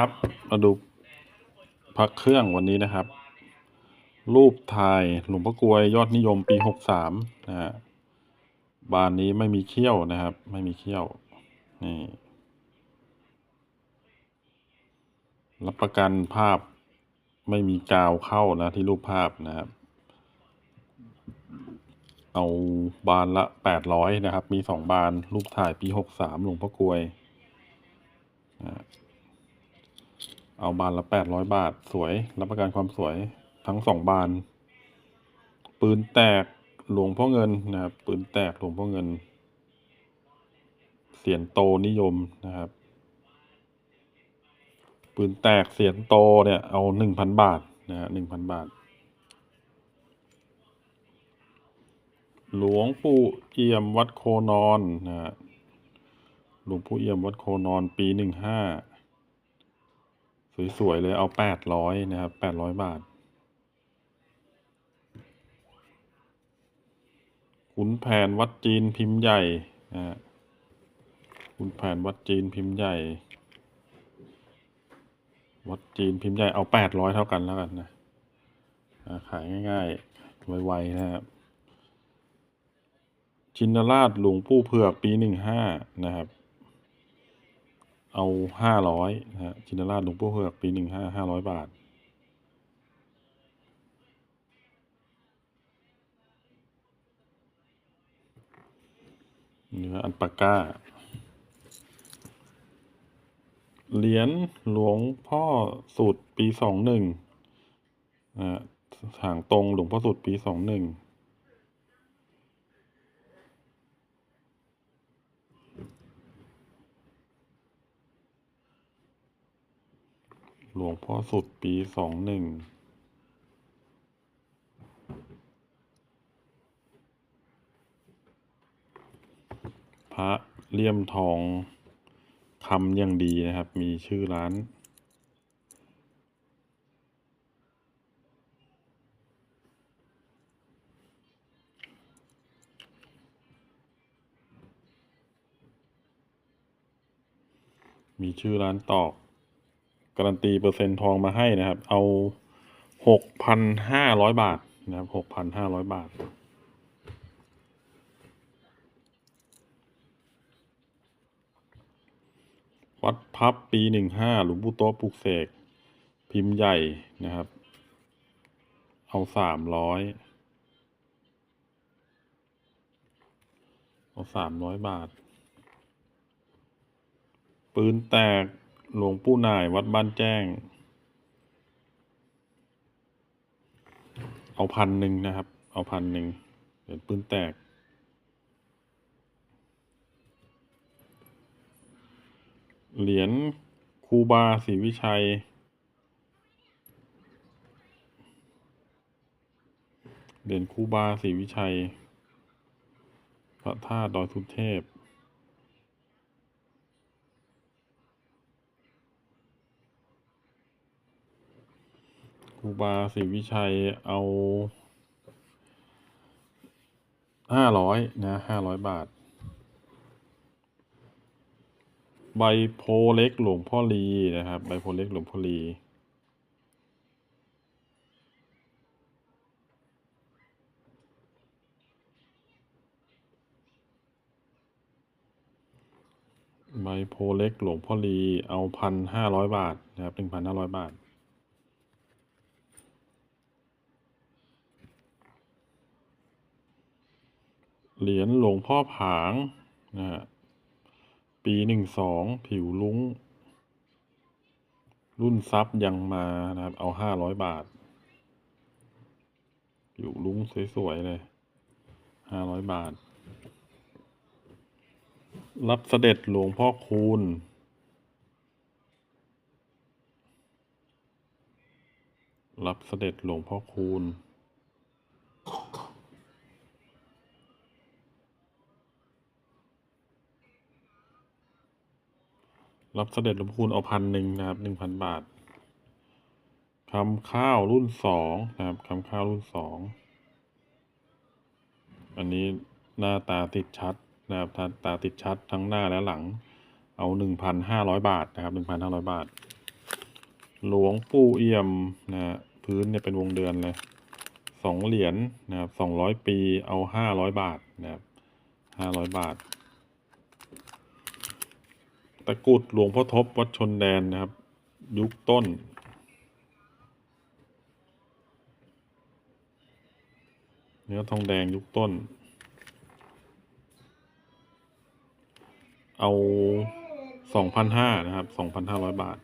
ครับ มาดูพักเครื่องวันนี้นะครับ รูปถ่ายหลวงพ่อกลวยยอดนิยมปีหกสามนะฮะบานนี้ไม่มีเขี้ยวนะครับ ไม่มีเขี้ยวนี่รับประกันภาพไม่มีกาวเข้านะที่รูปภาพนะครับ เอาบานละแปดร้อยนะครับ มีสองบานรูปถ่ายปีหกสามหลวงพ่อกลวยนะ เอาบานละแปดร้อยบาทสวย รับประกันความสวยทั้งสองบาน ปืนแตกหลวงพ่อเงินนะครับ ปืนแตกหลวงพ่อเงิน เสียนโตนิยมนะครับ ปืนแตกเสียนโตเนี่ยเอาหนึ่งพันบาทนะฮะหนึ่งพันบาท หลวงปู่เอี่ยมวัดโคนอนนะฮะหลวงปู่เอี่ยมวัดโคนอนปีหนึ่งห้า สวยๆเลยเอาแปดร้อยนะครับแปดร้อยบาท ขุนแผนวัดจีนพิมพ์ใหญ่นะฮะขุนแผนวัดจีนพิมพ์ใหญ่ วัดจีนพิมพ์ใหญ่เอาแปดร้อยเท่ากันแล้วกันนะขายง่ายๆ ไวๆนะครับ ชินราชหลวงปู่เผือกปีหนึ่งห้านะครับ เอาห้าร้อยนะฮะชินราชหลวงปู่เผือกปีหนึ่งห้าห้าร้อยบาทเนื้ออันปาก้าเหรียญหลวงพ่อสูตรปีสองหนึ่งนะฮะหางตรงหลวงพ่อสูตรปีสองหนึ่ง หลวงพ่อสุดปีสองหนึ่งพระเลี่ยมทองคำยังดีนะครับ มีชื่อร้าน มีชื่อร้านตอก การันตีเปอร์เซ็นต์ทองมาให้นะครับ เอาหกพันห้าร้อยบาทนะครับหกพันห้าร้อยบาท วัดพับปีหนึ่งห้าหลวงปู่โต๊ะปลุกเสก พิมพ์ใหญ่นะครับ เอาสามร้อยเอาสามร้อยบาท ปืนแตก หลวงปู่นายวัดบ้านแจ้ง เอาพันหนึ่งนะครับ เอาพันหนึ่งเหรียญปืนแตก เหรียญครูบาศรีวิชัย เหรียญครูบาศรีวิชัย พระธาตุดอยสุเทพ ค รูบาศรีวิชัยเอาห้าร้อยนะห้าร้อยบาท ใบโพเล็กหลวงพ่อลีนะครับ ใบโพเล็กหลวงพ่อลีใบโพเล็กหลวงพ่อลีเอาพันห้าร้อยบาทนะครับหนึ่งพันห้าร้อยบาท เหรียญหลวงพ่อผางนะฮะปีหนึ่งสองผิวลุ้ง รุ่นซับยังมานะครับ เอาห้าร้อยบาท ผิวลุ้งสวยๆเลยห้าร้อยบาท รับเสด็จหลวงพ่อคูณรับเสด็จหลวงพ่อคูณ รับเสด็จหลวงพ่อคูณเอาพันหนึ่งนะครับหนึ่งพันบาทคำข้าวรุ่นสองนะครับคำข้าวรุ่นสองอันนี้หน้าตาติดชัดนะครับตาตาติดชัดทั้งหน้าและหลัง เอาหนึ่งพันห้าร้อยบาทนะครับหนึ่งพันห้าร้อยบาท หลวงปู่เอี่ยมนะพื้นเนี่ยเป็นวงเดือนเลยสองเหรียญนะครับสองร้อยปีเอาห้าร้อยบาทนะครับห้าร้อยบาท ตะกุดหลวงพ่อทบวัดชนแดนนะครับ ยุคต้น เนื้อทองแดงยุคต้น เอาสองพันห้านะครับสองพันห้าร้อยบาท